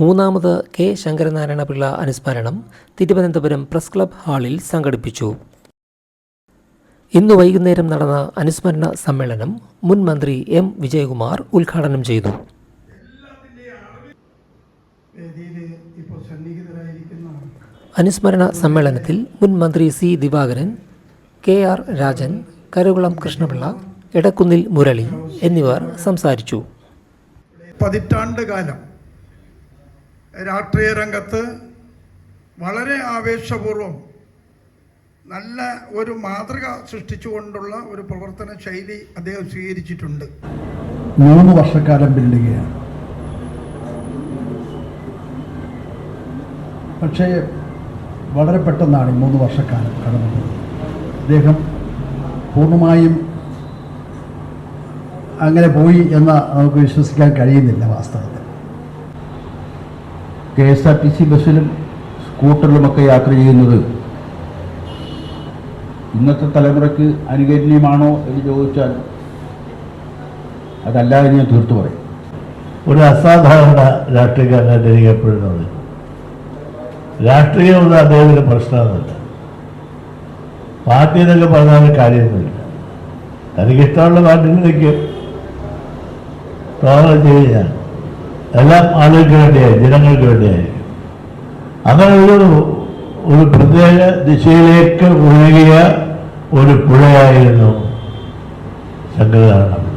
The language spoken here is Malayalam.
മൂന്നാമത് കെ ശങ്കരനാരായണ പിള്ള അനുസ്മരണം തിരുവനന്തപുരം പ്രസ് ക്ലബ് ഹാളിൽ സംഘടിപ്പിച്ചു. ഇന്ന് വൈകുന്നേരം നടന്ന അനുസ്മരണ സമ്മേളനം മുൻ മന്ത്രി എം വിജയകുമാർ ഉദ്ഘാടനം ചെയ്തു. അനുസ്മരണ സമ്മേളനത്തിൽ മുൻ മന്ത്രി C Divakaran K R Rajan Karukulam Krishnapillai Edakkunnil Murali എന്നിവർ സംസാരിച്ചു. പതിറ്റാണ്ട് കാലം രാഷ്ട്രീയ രംഗത്ത് വളരെ ആവേശപൂർവം നല്ല ഒരു മാതൃക സൃഷ്ടിച്ചുകൊണ്ടുള്ള ഒരു പ്രവർത്തന ശൈലി അദ്ദേഹം സ്വീകരിച്ചിട്ടുണ്ട്. മൂന്ന് വർഷക്കാലം പിന്നിടുകയാണ് പക്ഷേ വളരെ പെട്ടെന്നാണ് ഈ മൂന്ന് വർഷക്കാലം കടന്നത്. അദ്ദേഹം പൂർണമായും അങ്ങനെ പോയി എന്ന് നമുക്ക് വിശ്വസിക്കാൻ കഴിയുന്നില്ല വാസ്തവത്തിൽ. K S R T C ബസ്സിലും സ്കൂട്ടറിലുമൊക്കെ യാത്ര ചെയ്യുന്നത് ഇന്നത്തെ തലമുറയ്ക്ക് അനുകരണീയമാണോ എന്ന് ചോദിച്ചാൽ അതല്ല എന്ന് ഞാൻ തീർത്തു പറയും. ഒരു അസാധാരണ രാഷ്ട്രീയക്കാരനായിട്ട് എനിക്ക് എപ്പോഴും തോന്നി രാഷ്ട്രീയം ഒന്നും അദ്ദേഹത്തിന് പ്രശ്നമൊന്നുമില്ല. പാർട്ടി എന്നൊക്കെ പറഞ്ഞാൽ കാര്യമൊന്നുമില്ല. തനിക്കിഷ്ടമുള്ള പാർട്ടിയിൽ നിൽക്കും ചെയ്യാൻ എല്ലാം ആളുകൾക്ക് വേണ്ടിയായി ജനങ്ങൾക്ക് വേണ്ടിയായി. അങ്ങനെ ഒരു ഒരു പ്രത്യേക ദിശയിലേക്ക് ഒഴുകിയ ഒരു പുഴയായിരുന്നു ശങ്കരനാരായണ